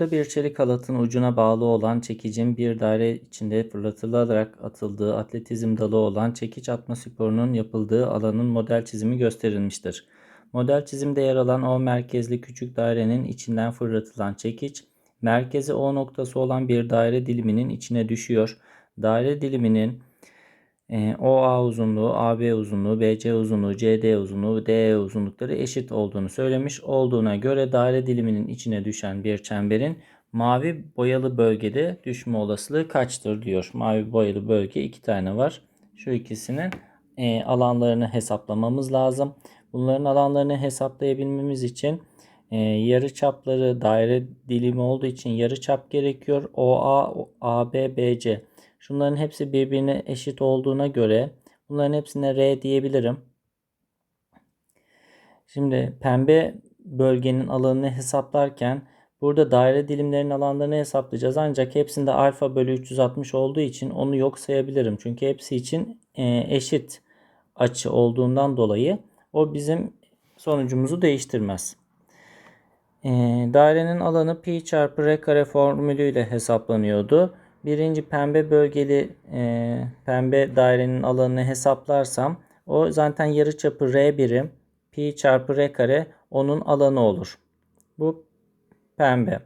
Yukarıda bir çelik halatın ucuna bağlı olan çekicin bir daire içinde fırlatılarak atıldığı atletizm dalı olan çekiç atma sporunun yapıldığı alanın model çizimi gösterilmiştir. Model çizimde yer alan O merkezli küçük dairenin içinden fırlatılan çekiç, merkezi O noktası olan bir daire diliminin içine düşüyor. Daire diliminin OA uzunluğu, AB uzunluğu, BC uzunluğu, CD uzunluğu, DE uzunlukları eşit olduğunu söylemiş. Olduğuna göre daire diliminin içine düşen bir çemberin mavi boyalı bölgede düşme olasılığı kaçtır diyor. Mavi boyalı bölge iki tane var. Şu ikisinin e, alanlarını hesaplamamız lazım. Bunların alanlarını hesaplayabilmemiz için e, yarı çapları daire dilimi olduğu için yarı çap gerekiyor. OA, AB, BC. Şunların hepsi birbirine eşit olduğuna göre bunların hepsine R diyebilirim. Şimdi pembe bölgenin alanını hesaplarken burada daire dilimlerinin alanlarını hesaplayacağız. Ancak hepsinde alfa bölü 360 olduğu için onu yok sayabilirim. Çünkü hepsi için e, eşit açı olduğundan dolayı o bizim sonucumuzu değiştirmez. E, dairenin alanı pi çarpı r kare formülüyle hesaplanıyordu. Birinci pembe bölgeli e, pembe dairenin alanını hesaplarsam o zaten yarıçapı r birim pi çarpı r kare onun alanı olur. Bu pembe.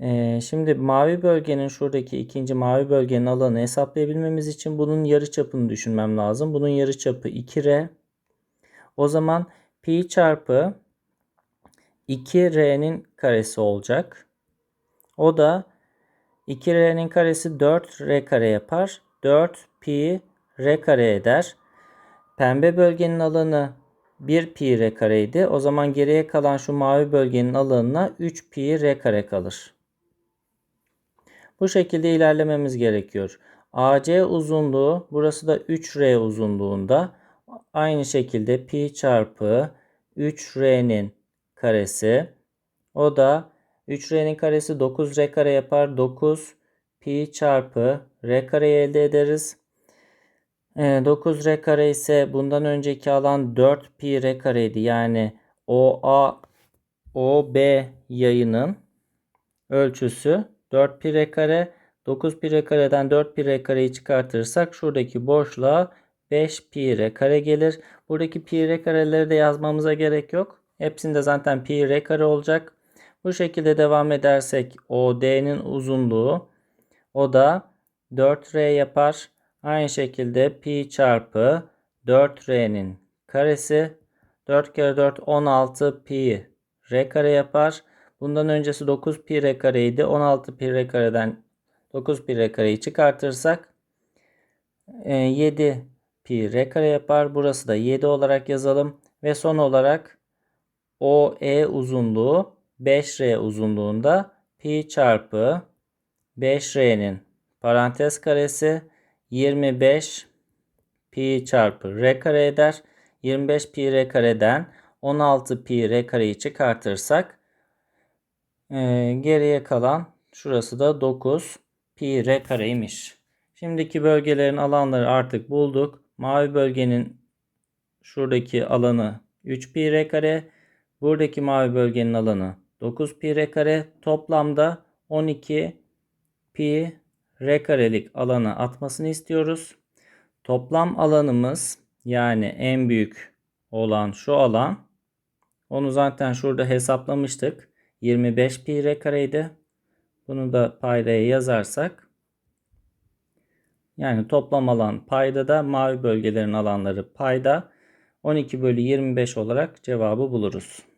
E, şimdi mavi bölgenin şuradaki ikinci mavi bölgenin alanı hesaplayabilmemiz için bunun yarıçapını düşünmem lazım. Bunun yarıçapı 2r. O zaman pi çarpı 2r'nin karesi olacak. O da 2r'nin karesi 4r kare yapar. 4 pi r kare eder. Pembe bölgenin alanı 1 pi r kareydi. O zaman geriye kalan şu mavi bölgenin alanına 3 pi r kare kalır. Bu şekilde ilerlememiz gerekiyor. AC uzunluğu burası da 3R uzunluğunda. Aynı şekilde pi çarpı 3R'nin karesi. O da 3R'nin karesi 9R kare yapar. 9 pi çarpı R kareyi elde ederiz. 9R kare ise bundan önceki alan 4 pi R kareydi. Yani OA OB yayının ölçüsü 4 pi R kare. 9 pi R kareden 4 pi R kareyi çıkartırsak şuradaki boşluğa 5 pi R kare gelir. Buradaki pi R kareleri de yazmamıza gerek yok. Hepsinde zaten pi R kare olacak. Bu şekilde devam edersek OD'nin uzunluğu o da 4R yapar. Aynı şekilde pi çarpı 4R'nin karesi 4 kere 4 16 pi R kare yapar. Bundan öncesi 9 pi R kareydi. 16 pi R kareden 9 pi R kareyi çıkartırsak 7 e, pi R kare yapar. Burası da 7 olarak yazalım. Ve son olarak OE uzunluğu 5R uzunluğunda pi çarpı 5R'nin parantez karesi 25 pi çarpı R kare eder. 25 pi R kareden 16 pi R kareyi çıkartırsak e, geriye kalan şurası da 9 pi R kareymiş. Şimdiki bölgelerin alanları artık bulduk. Mavi bölgenin şuradaki alanı 3 pi R kare. Buradaki mavi bölgenin alanı 9 pi R kare. Toplamda 12 pi R karelik alana atmasını istiyoruz. Toplam alanımız yani en büyük olan şu alan onu zaten şurada hesaplamıştık. 25 pi R kareydi. Bunu da paydaya yazarsak yani toplam alan payda da mavi bölgelerin alanları payda 12 bölü 25 olarak cevabı buluruz.